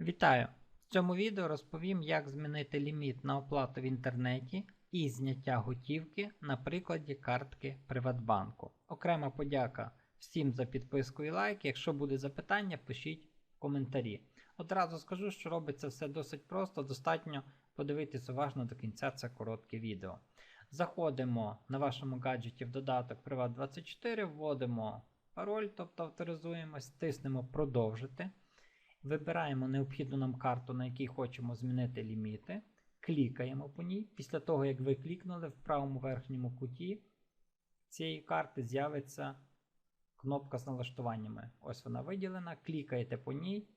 Вітаю! В цьому відео розповім, як змінити ліміт на оплату в інтернеті і зняття готівки на прикладі картки Приватбанку. Окрема подяка всім за підписку і лайк. Якщо буде запитання, пишіть в коментарі. Одразу скажу, що робиться все досить просто, достатньо подивитись уважно до кінця це коротке відео. Заходимо на вашому гаджеті в додаток Privat24, вводимо пароль, тобто авторизуємось, тиснемо продовжити. Вибираємо необхідну нам карту, на якій хочемо змінити ліміти. Клікаємо по ній. Після того, як ви клікнули, в правому верхньому куті цієї карти з'явиться кнопка з налаштуваннями. Ось вона виділена. Клікаєте по ній.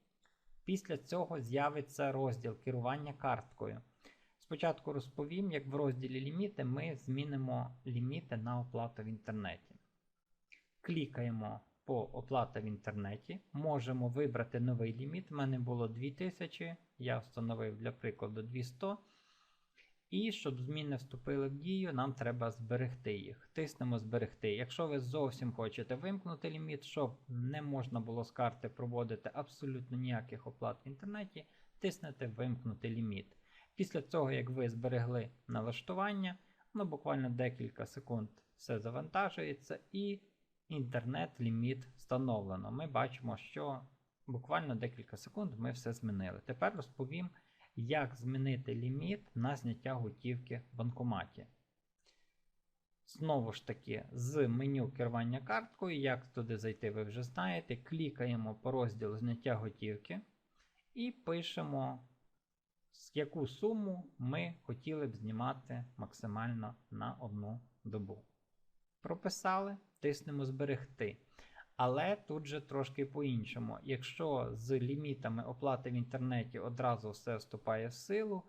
Після цього з'явиться розділ керування карткою. Спочатку розповім, як в розділі ліміти ми змінимо ліміти на оплату в інтернеті. Клікаємо по оплата в інтернеті. Можемо вибрати новий ліміт. У мене було 2000, я встановив для прикладу 200. І щоб зміни вступили в дію, нам треба зберегти їх. Тиснемо зберегти. Якщо ви зовсім хочете вимкнути ліміт, щоб не можна було з карти проводити абсолютно ніяких оплат в інтернеті, тиснете вимкнути ліміт. Після цього, як ви зберегли налаштування, ну буквально декілька секунд все завантажується і інтернет-ліміт встановлено. Ми бачимо, що буквально декілька секунд ми все змінили. Тепер розповім, як змінити ліміт на зняття готівки в банкоматі. Знову ж таки, з меню керування карткою, як туди зайти, ви вже знаєте. Клікаємо по розділу зняття готівки і пишемо, з яку суму ми хотіли б знімати максимально на одну добу. Прописали, тиснемо зберегти. Але тут же трошки по-іншому. Якщо з лімітами оплати в інтернеті одразу все вступає в силу,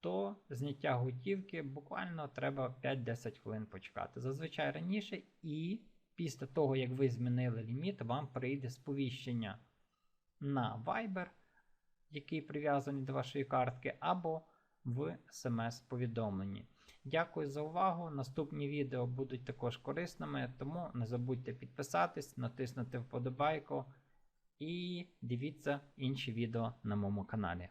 то зняття готівки буквально треба 5-10 хвилин почекати. Зазвичай раніше, і після того, як ви змінили ліміт, вам прийде сповіщення на Viber, який прив'язаний до вашої картки, або в смс-повідомленні. Дякую за увагу. Наступні відео будуть також корисними, тому не забудьте підписатись, натиснути вподобайку і дивіться інші відео на моєму каналі.